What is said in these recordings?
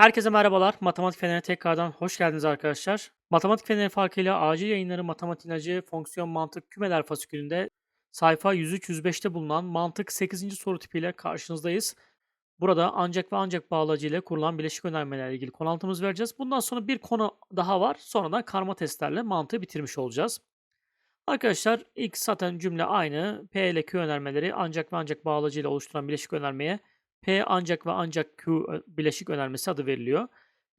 Herkese merhabalar. Matematik Feneri tekrardan hoş geldiniz arkadaşlar. Matematik Feneri farkıyla acil yayınları matematik ilacı fonksiyon mantık kümeler fasikülünde sayfa 103-105'te bulunan mantık 8. soru tipiyle karşınızdayız. Burada ancak ve ancak bağlacı ile kurulan bileşik önermelerle ilgili konu vereceğiz. Bundan sonra bir konu daha var. Sonra da karma testlerle mantığı bitirmiş olacağız. Arkadaşlar ilk zaten cümle aynı. P ile Q önermeleri ancak ve ancak bağlacı ile oluşturan bileşik önermeye P ancak ve ancak Q ö- bileşik önermesi adı veriliyor.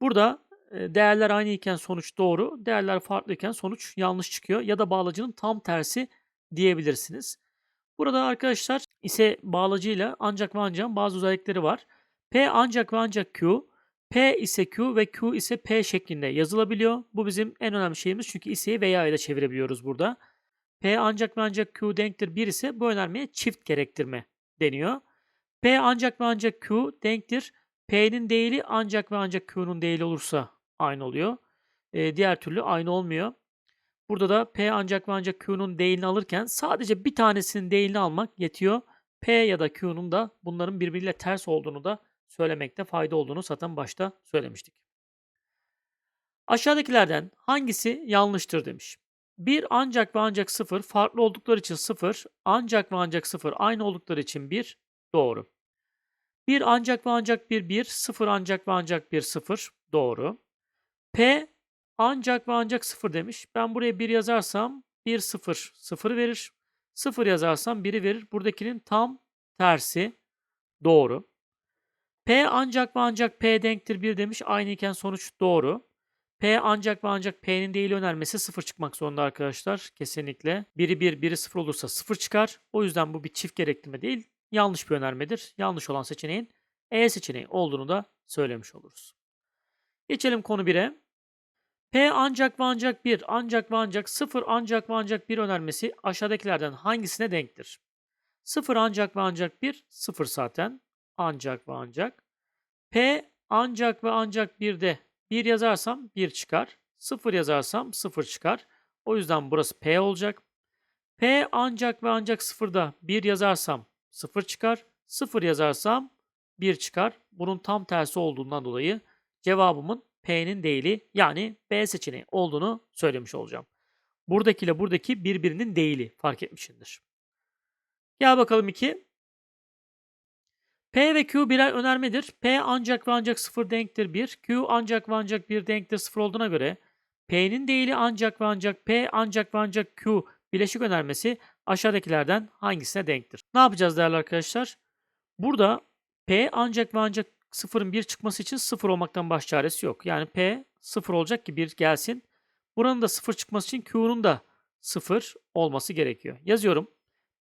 Burada e, değerler aynı iken sonuç doğru, değerler farklı iken sonuç yanlış çıkıyor ya da bağlacının tam tersi diyebilirsiniz. Burada arkadaşlar ise bağlacıyla ancak ve ancak bazı özellikleri var. P ancak ve ancak Q, P ise Q ve Q ise P şeklinde yazılabiliyor. Bu bizim en önemli şeyimiz çünkü iseyi veya ile çevirebiliyoruz burada. P ancak ve ancak Q denktir 1 ise bu önermeye çift gerektirme deniyor. P ancak ve ancak Q denktir. P'nin değili ancak ve ancak Q'nun değili olursa aynı oluyor. Ee, diğer türlü aynı olmuyor. Burada da P ancak ve ancak Q'nun değilini alırken sadece bir tanesinin değilini almak yetiyor. P ya da Q'nun da bunların birbiriyle ters olduğunu da söylemekte fayda olduğunu zaten başta söylemiştik. Aşağıdakilerden hangisi yanlıştır demiş. 1 ancak ve ancak 0 farklı oldukları için 0, ancak ve ancak 0 aynı oldukları için 1 doğru. 1 ancak ve ancak 1 1, 0 ancak ve ancak 1 0 doğru. P ancak ve ancak 0 demiş. Ben buraya 1 yazarsam 1 0 0 verir. 0 yazarsam 1'i verir. Buradakinin tam tersi doğru. P ancak ve ancak P denktir 1 demiş. Aynı iken sonuç doğru. P ancak ve ancak P'nin değili önermesi 0 çıkmak zorunda arkadaşlar. Kesinlikle. Biri 1, biri 0 olursa 0 çıkar. O yüzden bu bir çift gerektirme değil. Yanlış bir önermedir. Yanlış olan seçeneğin E seçeneği olduğunu da söylemiş oluruz. Geçelim konu 1'e. P ancak ve ancak 1, ancak ve ancak 0 ancak ve ancak 1 önermesi aşağıdakilerden hangisine denktir? 0 ancak ve ancak 1, 0 zaten. Ancak ve ancak. P ancak ve ancak 1'de 1 yazarsam 1 çıkar. 0 yazarsam 0 çıkar. O yüzden burası P olacak. P ancak ve ancak 0'da 1 yazarsam 0 çıkar. 0 yazarsam 1 çıkar. Bunun tam tersi olduğundan dolayı cevabımın P'nin değili yani B seçeneği olduğunu söylemiş olacağım. Buradaki ile buradaki birbirinin değili fark etmişindir. Gel bakalım 2. P ve Q birer önermedir. P ancak ve ancak 0 denktir 1. Q ancak ve ancak 1 denktir 0 olduğuna göre P'nin değili ancak ve ancak P ancak ve ancak Q bileşik önermesi aşağıdakilerden hangisine denktir? Ne yapacağız değerli arkadaşlar? Burada P ancak ve ancak 0'ın 1 çıkması için 0 olmaktan baş çaresi yok. Yani P 0 olacak ki 1 gelsin. Buranın da 0 çıkması için Q'nun da 0 olması gerekiyor. Yazıyorum.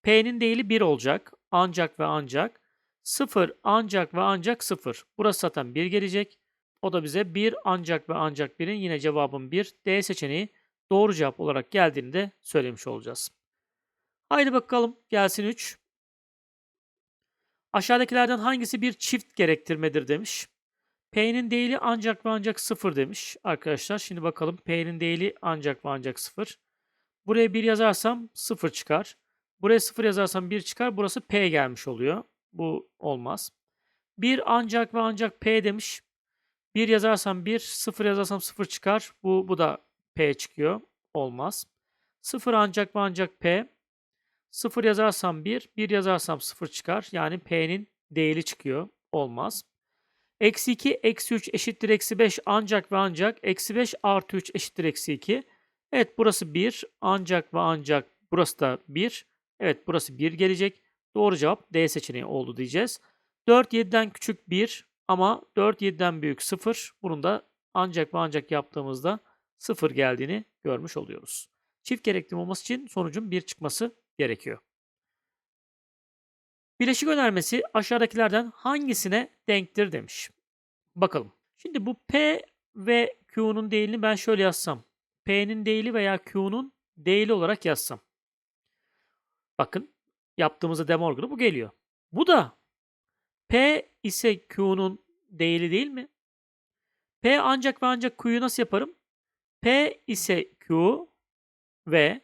P'nin değili 1 olacak. Ancak ve ancak. 0 ancak ve ancak 0. Burası zaten 1 gelecek. O da bize 1 ancak ve ancak 1'in yine cevabın 1. D seçeneği doğru cevap olarak geldiğini de söylemiş olacağız. Haydi bakalım gelsin 3. Aşağıdakilerden hangisi bir çift gerektirmedir demiş. P'nin değili ancak ve ancak 0 demiş arkadaşlar. Şimdi bakalım P'nin değili ancak ve ancak 0. Buraya 1 yazarsam 0 çıkar. Buraya 0 yazarsam 1 çıkar. Burası P gelmiş oluyor. Bu olmaz. 1 ancak ve ancak P demiş. 1 yazarsam 1, 0 yazarsam 0 çıkar. Bu, bu da P çıkıyor. Olmaz. 0 ancak ve ancak P. 0 yazarsam 1, 1 yazarsam 0 çıkar. Yani P'nin değili çıkıyor. Olmaz. Eksi 2, eksi 3 eşittir eksi 5 ancak ve ancak. Eksi 5 artı 3 eşittir eksi 2. Evet burası 1 ancak ve ancak burası da 1. Evet burası 1 gelecek. Doğru cevap D seçeneği oldu diyeceğiz. 4 7'den küçük 1 ama 4 7'den büyük 0. Bunun da ancak ve ancak yaptığımızda 0 geldiğini görmüş oluyoruz. Çift gerektirme olması için sonucun 1 çıkması gerekiyor. Bileşik önermesi aşağıdakilerden hangisine denktir demiş. Bakalım. Şimdi bu P ve Q'nun değilini ben şöyle yazsam. P'nin değili veya Q'nun değili olarak yazsam. Bakın yaptığımızda De Morgan'ı bu geliyor. Bu da P ise Q'nun değili değil mi? P ancak ve ancak Q'yu nasıl yaparım? P ise Q ve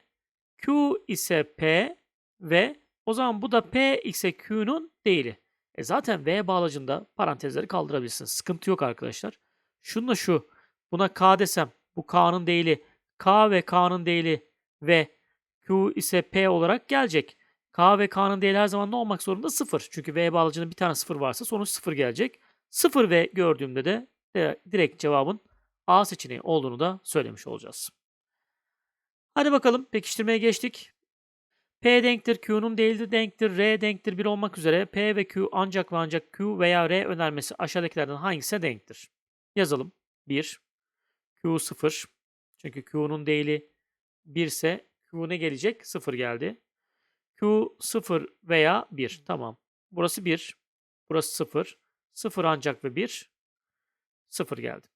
Q ise P ve o zaman bu da P ise Q'nun değili. E zaten V bağlacında parantezleri kaldırabilirsiniz. Sıkıntı yok arkadaşlar. Şununla şu. Buna K desem. Bu K'nın değili. K ve K'nın değili ve Q ise P olarak gelecek. K ve K'nın değili her zaman ne olmak zorunda? 0. Çünkü V bağlacının bir tane 0 varsa sonuç 0 gelecek. 0 ve gördüğümde de, de direkt cevabın A seçeneği olduğunu da söylemiş olacağız. Hadi bakalım pekiştirmeye geçtik. P denktir, Q'nun değildir denktir, R denktir 1 olmak üzere P ve Q ancak ve ancak Q veya R önermesi aşağıdakilerden hangisine denktir? Yazalım. 1, Q 0. Çünkü Q'nun değili 1 ise Q ne gelecek? 0 geldi. Q 0 veya 1. Tamam. Burası 1. Burası 0. 0 ancak ve 1. 0 geldi.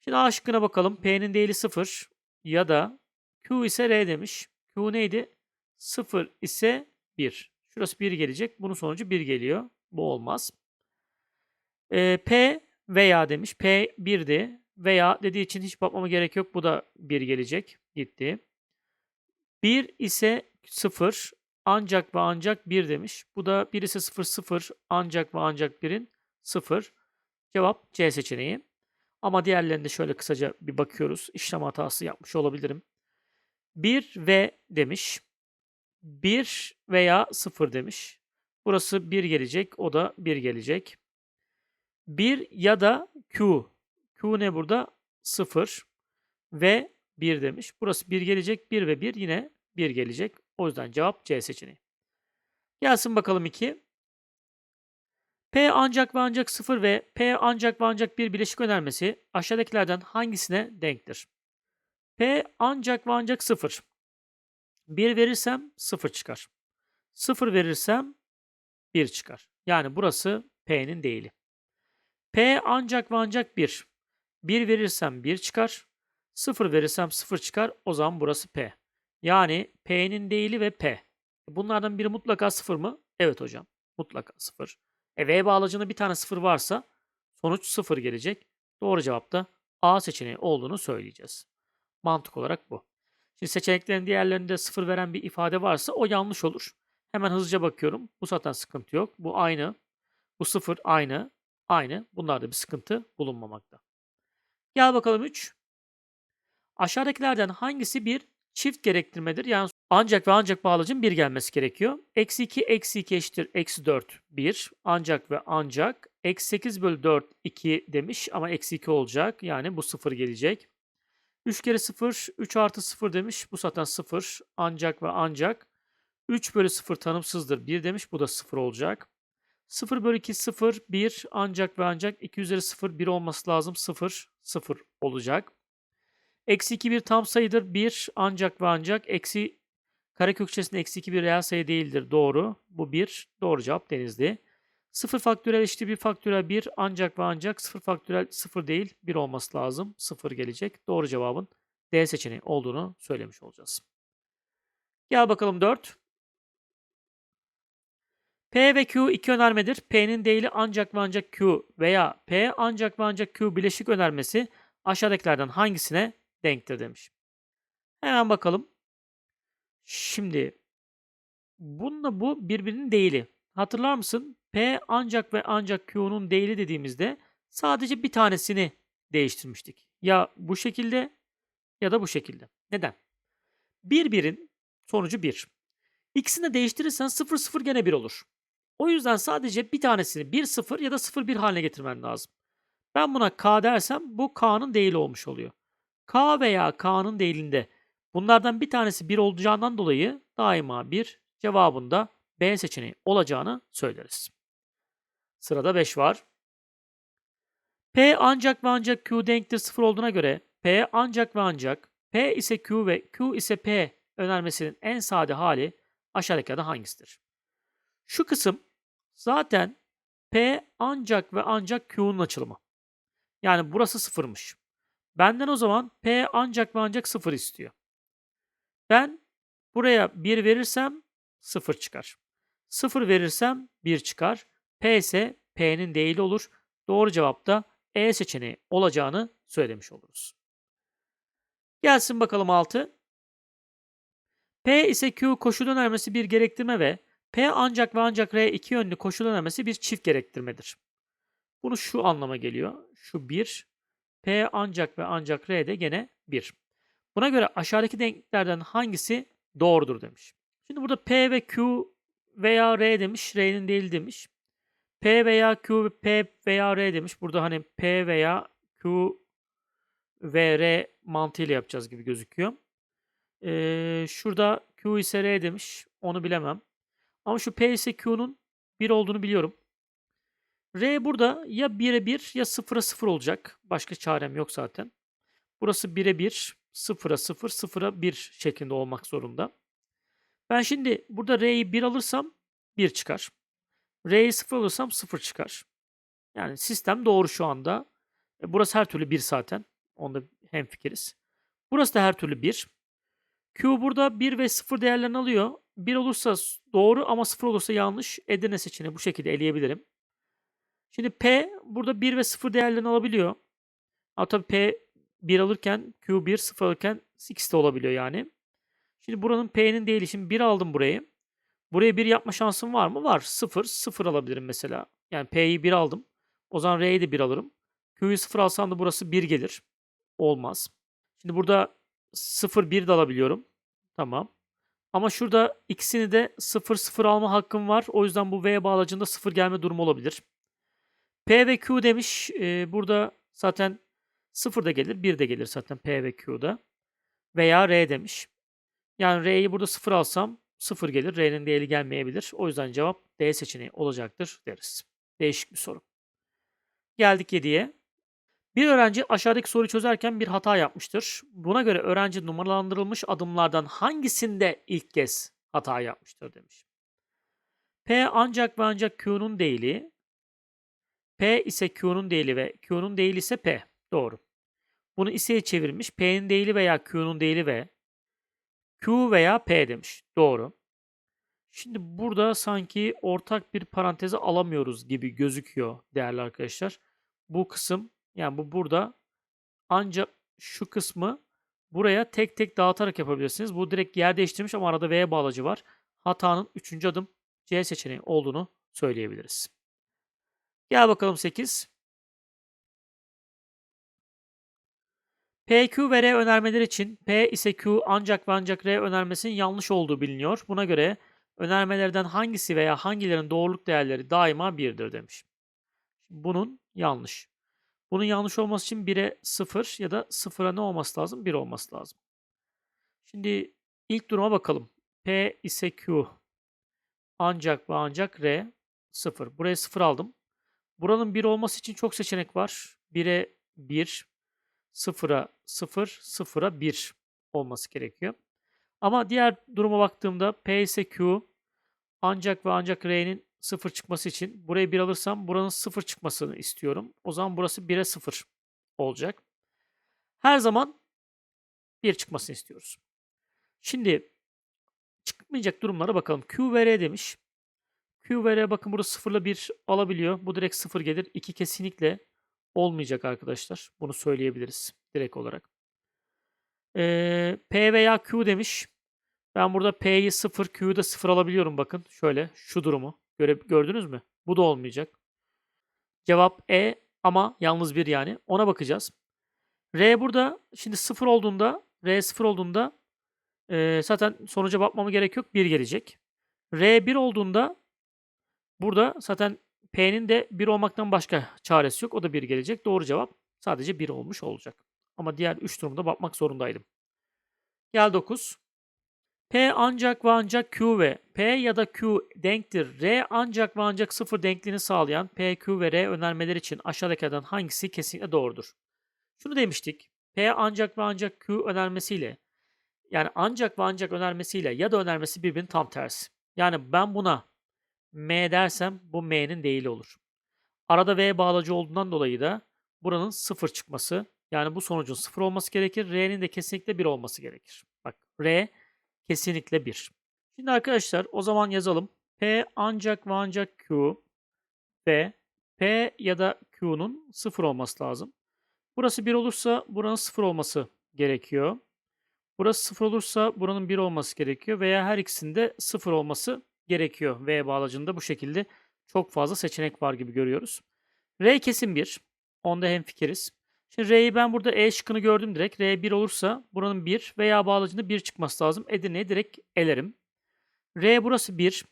Şimdi A şıkkına bakalım. P'nin değili 0 ya da Q ise R demiş. Q neydi? 0 ise 1. Şurası 1 gelecek. Bunun sonucu 1 geliyor. Bu olmaz. Ee, P veya demiş. P 1'di. Veya dediği için hiç bakmama gerek yok. Bu da 1 gelecek. Gitti. 1 ise 0 ancak ve ancak 1 demiş. Bu da 1 ise 0 0 ancak ve ancak 1'in 0. Cevap C seçeneği. Ama diğerlerinde şöyle kısaca bir bakıyoruz. İşlem hatası yapmış olabilirim. 1 ve demiş. 1 veya 0 demiş. Burası 1 gelecek. O da 1 gelecek. 1 ya da Q. Q ne burada? 0 ve 1 demiş. Burası 1 gelecek. 1 ve 1 yine 1 gelecek. O yüzden cevap C seçeneği. Gelsin bakalım 2. P ancak ve ancak 0 ve P ancak ve ancak bir bileşik önermesi aşağıdakilerden hangisine denktir? P ancak ve ancak 0. 1 verirsem 0 çıkar. 0 verirsem 1 çıkar. Yani burası P'nin değili. P ancak ve ancak 1. 1 verirsem 1 çıkar. 0 verirsem 0 çıkar. O zaman burası P. Yani P'nin değili ve P. Bunlardan biri mutlaka 0 mı? Evet hocam. Mutlaka 0. E V bağlacının bir tane 0 varsa sonuç 0 gelecek. Doğru cevap da A seçeneği olduğunu söyleyeceğiz. Mantık olarak bu. Şimdi seçeneklerin diğerlerinde 0 veren bir ifade varsa o yanlış olur. Hemen hızlıca bakıyorum. Bu zaten sıkıntı yok. Bu aynı. Bu 0 aynı. Aynı. Bunlarda bir sıkıntı bulunmamakta. Gel bakalım 3. Aşağıdakilerden hangisi bir çift gerektirmedir? Yani ancak ve ancak bağlacın 1 gelmesi gerekiyor. Eksi 2, eksi 2 eşittir eksi 4, 1. Ancak ve ancak. Eksi 8 bölü 4, 2 demiş ama eksi 2 olacak. Yani bu 0 gelecek. 3 kere 0, 3 artı 0 demiş. Bu zaten 0. Ancak ve ancak. 3 bölü 0 tanımsızdır. 1 demiş. Bu da 0 olacak. 0 bölü 2 0, 1 ancak ve ancak 2 üzeri 0, 1 olması lazım. 0, 0 olacak. Eksi 2 bir tam sayıdır. 1 ancak ve ancak eksi karekök içerisinde eksi 2 bir reel sayı değildir. Doğru. Bu 1. Doğru cevap denizli. 0 faktörel eşittir 1 faktörel 1 ancak ve ancak 0 faktörel 0 değil 1 olması lazım. 0 gelecek. Doğru cevabın D seçeneği olduğunu söylemiş olacağız. Gel bakalım 4. P ve Q iki önermedir. P'nin değili ancak ve ancak Q veya P ancak ve ancak Q bileşik önermesi aşağıdakilerden hangisine denktir demiş. Hemen bakalım. Şimdi bununla bu birbirinin değili. Hatırlar mısın? P ancak ve ancak Q'nun değili dediğimizde sadece bir tanesini değiştirmiştik. Ya bu şekilde ya da bu şekilde. Neden? Bir birin sonucu 1. İkisini de değiştirirsen 0 0 gene 1 olur. O yüzden sadece bir tanesini 1 0 ya da 0 1 haline getirmen lazım. Ben buna K dersem bu K'nın değili olmuş oluyor. K veya K'nın değilinde bunlardan bir tanesi 1 olacağından dolayı daima 1 cevabında B seçeneği olacağını söyleriz. Sırada 5 var. P ancak ve ancak Q denktir 0 olduğuna göre P ancak ve ancak P ise Q ve Q ise P önermesinin en sade hali aşağıdakilerden hangisidir? Şu kısım zaten P ancak ve ancak Q'nun açılımı. Yani burası sıfırmış. Benden o zaman P ancak ve ancak 0 istiyor. Ben buraya 1 verirsem 0 çıkar. 0 verirsem 1 çıkar. P ise P'nin değili olur. Doğru cevap da E seçeneği olacağını söylemiş oluruz. Gelsin bakalım 6. P ise Q koşul önermesi bir gerektirme ve P ancak ve ancak R iki yönlü koşul önermesi bir çift gerektirmedir. Bunu şu anlama geliyor. Şu 1, P ancak ve ancak R de gene 1. Buna göre aşağıdaki denkliklerden hangisi doğrudur demiş. Şimdi burada P ve Q veya R demiş. R'nin değil demiş. P veya Q, P veya R demiş. Burada hani P veya Q ve R mantığıyla yapacağız gibi gözüküyor. Ee, şurada Q ise R demiş. Onu bilemem. Ama şu P ise Q'nun 1 olduğunu biliyorum. R burada ya 1'e 1 ya 0'a 0 olacak. Başka çarem yok zaten. Burası 1'e 1, 0'a 0, 0'a 1 şeklinde olmak zorunda. Ben şimdi burada R'yi 1 alırsam 1 çıkar. R'yi 0 alırsam 0 çıkar. Yani sistem doğru şu anda. E, burası her türlü 1 zaten. Onda hemfikiriz. Burası da her türlü 1. Q burada 1 ve 0 değerlerini alıyor. 1 olursa doğru ama 0 olursa yanlış. Edirne seçeneği bu şekilde eleyebilirim. Şimdi P burada 1 ve 0 değerlerini alabiliyor. Ama tabii P 1 alırken Q 1 0 alırken ikisi de olabiliyor yani. Şimdi buranın P'nin değili. Şimdi 1 aldım burayı. Buraya 1 yapma şansım var mı? Var. 0, 0 alabilirim mesela. Yani P'yi 1 aldım. O zaman R'yi de 1 alırım. Q'yu 0 alsam da burası 1 gelir. Olmaz. Şimdi burada 0, 1 de alabiliyorum. Tamam. Ama şurada ikisini de 0, 0 alma hakkım var. O yüzden bu V bağlacında 0 gelme durumu olabilir. P ve Q demiş. Ee, burada zaten 0 da gelir, 1 de gelir zaten P ve Q'da. Veya R demiş. Yani R'yi burada 0 alsam 0 gelir. R'nin değeri gelmeyebilir. O yüzden cevap D seçeneği olacaktır deriz. Değişik bir soru. Geldik 7'ye. Bir öğrenci aşağıdaki soruyu çözerken bir hata yapmıştır. Buna göre öğrenci numaralandırılmış adımlardan hangisinde ilk kez hata yapmıştır demiş. P ancak ve ancak Q'nun değili. P ise Q'nun değili ve Q'nun değili ise P. Doğru. Bunu ise'ye çevirmiş. P'nin değili veya Q'nun değili ve Q veya P demiş. Doğru. Şimdi burada sanki ortak bir paranteze alamıyoruz gibi gözüküyor değerli arkadaşlar. Bu kısım yani bu burada ancak şu kısmı buraya tek tek dağıtarak yapabilirsiniz. Bu direkt yer değiştirmiş ama arada V bağlacı var. Hatanın 3. adım C seçeneği olduğunu söyleyebiliriz. Gel bakalım 8. P, Q ve R önermeleri için P ise Q ancak ve ancak R önermesinin yanlış olduğu biliniyor. Buna göre önermelerden hangisi veya hangilerinin doğruluk değerleri daima 1'dir demiş. Bunun yanlış. Bunun yanlış olması için 1'e 0 ya da 0'a ne olması lazım? 1 olması lazım. Şimdi ilk duruma bakalım. P ise Q ancak ve ancak R 0. Buraya 0 aldım. Buranın 1 olması için çok seçenek var. 1'e 1, 0'a 0, 0'a 1 olması gerekiyor. Ama diğer duruma baktığımda P ise Q ancak ve ancak R'nin 0 çıkması için buraya 1 alırsam buranın 0 çıkmasını istiyorum. O zaman burası 1'e 0 olacak. Her zaman 1 çıkmasını istiyoruz. Şimdi çıkmayacak durumlara bakalım. Q ve R demiş. Q ve R bakın burada 0 ile 1 alabiliyor. Bu direkt 0 gelir. 2 kesinlikle olmayacak arkadaşlar. Bunu söyleyebiliriz direkt olarak. Ee, P veya Q demiş. Ben burada P'yi 0, Q'yu da 0 alabiliyorum bakın. Şöyle şu durumu. Göre, gördünüz mü? Bu da olmayacak. Cevap E ama yalnız bir yani. Ona bakacağız. R burada şimdi 0 olduğunda R 0 olduğunda e, zaten sonuca bakmama gerek yok. 1 gelecek. R 1 olduğunda burada zaten P'nin de 1 olmaktan başka çaresi yok. O da 1 gelecek. Doğru cevap sadece 1 olmuş olacak. Ama diğer 3 durumda bakmak zorundaydım. Gel 9. P ancak ve ancak Q ve P ya da Q denktir. R ancak ve ancak 0 denkliğini sağlayan P, Q ve R önermeleri için aşağıdakilerden hangisi kesinlikle doğrudur? Şunu demiştik. P ancak ve ancak Q önermesiyle yani ancak ve ancak önermesiyle ya da önermesi birbirinin tam tersi. Yani ben buna M dersem bu M'nin değili olur. Arada V bağlacı olduğundan dolayı da buranın 0 çıkması yani bu sonucun 0 olması gerekir. R'nin de kesinlikle 1 olması gerekir. Bak R kesinlikle 1. Şimdi arkadaşlar o zaman yazalım. P ancak ve ancak Q ve P ya da Q'nun 0 olması lazım. Burası 1 olursa buranın 0 olması gerekiyor. Burası 0 olursa buranın 1 olması gerekiyor veya her ikisinde 0 olması gerekiyor. V bağlacında bu şekilde çok fazla seçenek var gibi görüyoruz. R kesin 1. Onda hemfikiriz. Şimdi R'yi ben burada E şıkkını gördüm direkt. R 1 olursa buranın 1 veya bağlacında 1 çıkması lazım. Edirne'yi direkt elerim. R burası 1.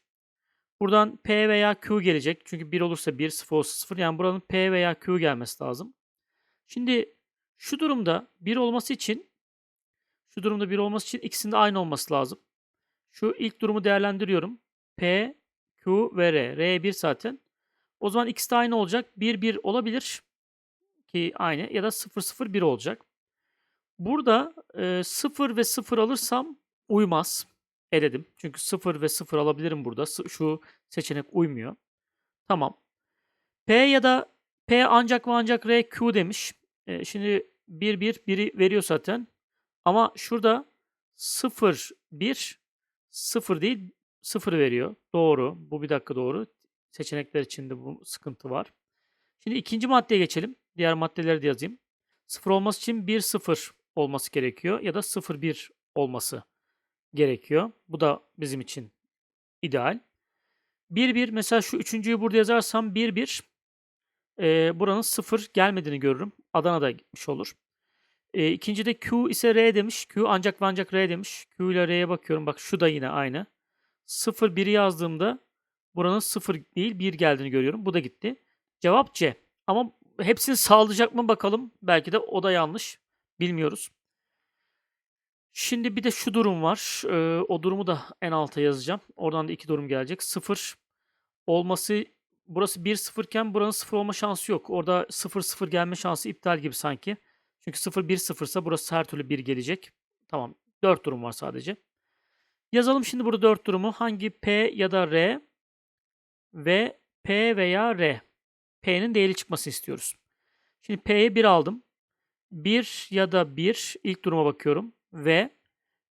Buradan P veya Q gelecek. Çünkü 1 olursa 1, 0 olursa 0. Yani buranın P veya Q gelmesi lazım. Şimdi şu durumda 1 olması için şu durumda 1 olması için ikisinin de aynı olması lazım. Şu ilk durumu değerlendiriyorum. P, Q ve R. R 1 zaten. O zaman ikisi de aynı olacak. 1 1 olabilir ki aynı ya da 0 0 1 olacak. Burada e, 0 ve 0 alırsam uymaz. Eledim. Çünkü 0 ve 0 alabilirim burada. Şu seçenek uymuyor. Tamam. P ya da P ancak ve ancak R Q demiş. E, şimdi 1 1 1'i veriyor zaten. Ama şurada 0 1 0 değil 0 veriyor. Doğru. Bu bir dakika doğru. Seçenekler içinde bu sıkıntı var. Şimdi ikinci maddeye geçelim. Diğer maddeleri de yazayım. 0 olması için 1 0 olması gerekiyor ya da 0 1 olması gerekiyor. Bu da bizim için ideal. 1 1 mesela şu üçüncüyü burada yazarsam 1 1 e, buranın 0 gelmediğini görürüm. Adana'da gitmiş olur. E, ikincide Q ise R demiş. Q ancak ve ancak R demiş. Q ile R'ye bakıyorum. Bak şu da yine aynı. 0 1'i yazdığımda buranın 0 değil 1 geldiğini görüyorum. Bu da gitti. Cevap C. Ama hepsini sağlayacak mı bakalım. Belki de o da yanlış. Bilmiyoruz. Şimdi bir de şu durum var. Ee, o durumu da en alta yazacağım. Oradan da iki durum gelecek. 0 olması burası 1 0 iken buranın 0 olma şansı yok. Orada 0 0 gelme şansı iptal gibi sanki. Çünkü 0 1 0 ise burası her türlü 1 gelecek. Tamam. 4 durum var sadece. Yazalım şimdi burada 4 durumu. Hangi P ya da R ve P veya R. P'nin değeri çıkması istiyoruz. Şimdi P'ye 1 aldım. 1 ya da 1 ilk duruma bakıyorum ve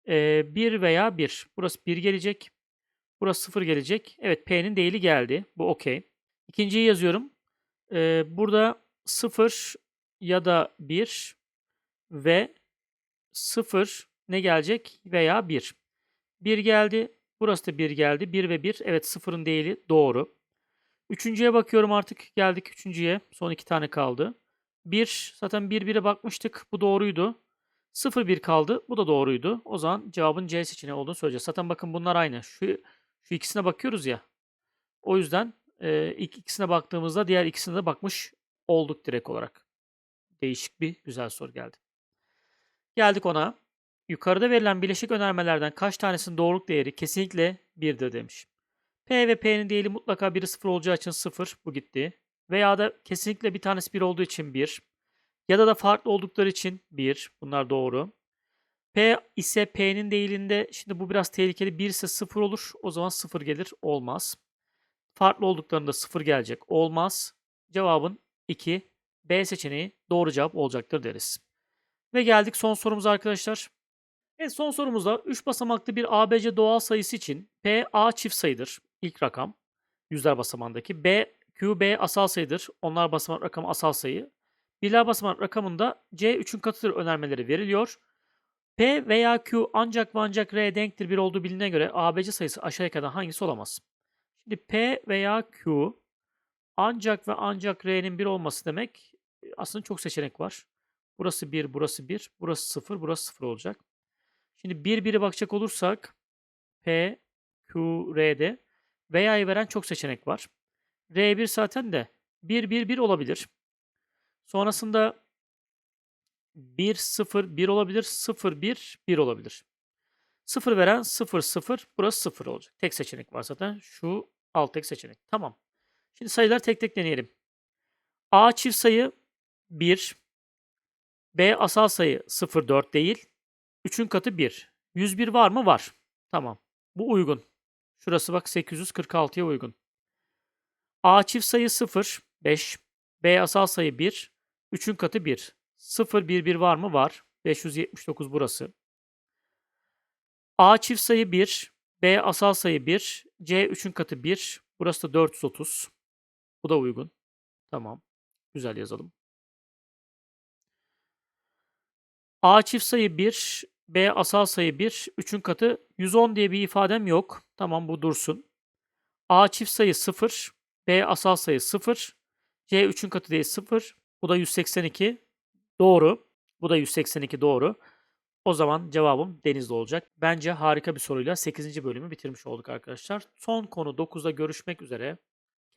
e, 1 veya 1. Burası 1 gelecek. Burası 0 gelecek. Evet P'nin değili geldi. Bu okey. İkinciyi yazıyorum. E, burada 0 ya da 1 ve 0 ne gelecek veya 1. 1 geldi. Burası da 1 geldi. 1 ve 1. Evet 0'ın değili doğru. Üçüncüye bakıyorum artık. Geldik üçüncüye. Son iki tane kaldı. 1 zaten 1 1'e bakmıştık. Bu doğruydu. 0 1 kaldı. Bu da doğruydu. O zaman cevabın C seçeneği olduğunu söyleyeceğiz. Zaten bakın bunlar aynı. Şu şu ikisine bakıyoruz ya. O yüzden e, ilk ikisine baktığımızda diğer ikisine de bakmış olduk direkt olarak. Değişik bir güzel soru geldi. Geldik ona. Yukarıda verilen bileşik önermelerden kaç tanesinin doğruluk değeri kesinlikle 1'dir demiş. P ve P'nin değeri mutlaka biri 0 olacağı için 0. Bu gitti. Veya da kesinlikle bir tanesi 1 olduğu için 1. Ya da da farklı oldukları için 1. Bunlar doğru. P ise P'nin değilinde şimdi bu biraz tehlikeli. 1 ise 0 olur. O zaman 0 gelir. Olmaz. Farklı olduklarında 0 gelecek. Olmaz. Cevabın 2. B seçeneği doğru cevap olacaktır deriz. Ve geldik son sorumuza arkadaşlar. Evet son sorumuzda 3 basamaklı bir ABC doğal sayısı için P A çift sayıdır. İlk rakam yüzler basamağındaki. B Q B asal sayıdır. Onlar basamak rakamı asal sayı. Birler basamak rakamında C 3'ün katıdır önermeleri veriliyor. P veya Q ancak ve ancak R denktir bir olduğu bilinene göre ABC sayısı aşağıdakilerden hangisi olamaz? Şimdi P veya Q ancak ve ancak R'nin 1 olması demek aslında çok seçenek var. Burası 1, burası 1, burası 0, burası 0 olacak. Şimdi 1 1'e bakacak olursak P, Q, R'de veya'yı veren çok seçenek var. R1 zaten de 1 1 1 olabilir. Sonrasında 1 0 1 olabilir, 0 1 1 olabilir. 0 veren 0 0 burası 0 olacak. Tek seçenek var zaten. Şu alt tek seçenek. Tamam. Şimdi sayılar tek tek deneyelim. A çift sayı 1. B asal sayı 0 4 değil. 3'ün katı 1. 101 var mı? Var. Tamam. Bu uygun. Şurası bak 846'ya uygun. A çift sayı 0, 5. B asal sayı 1. 3'ün katı 1. 0, 1, 1 var mı? Var. 579 burası. A çift sayı 1. B asal sayı 1. C 3'ün katı 1. Burası da 430. Bu da uygun. Tamam. Güzel yazalım. A çift sayı 1, B asal sayı 1, 3'ün katı 110 diye bir ifadem yok. Tamam bu dursun. A çift sayı 0, B asal sayı 0, C 3'ün katı değil 0. Bu da 182. Doğru. Bu da 182 doğru. O zaman cevabım Denizli olacak. Bence harika bir soruyla 8. bölümü bitirmiş olduk arkadaşlar. Son konu 9'da görüşmek üzere.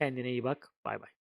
Kendine iyi bak. Bay bay.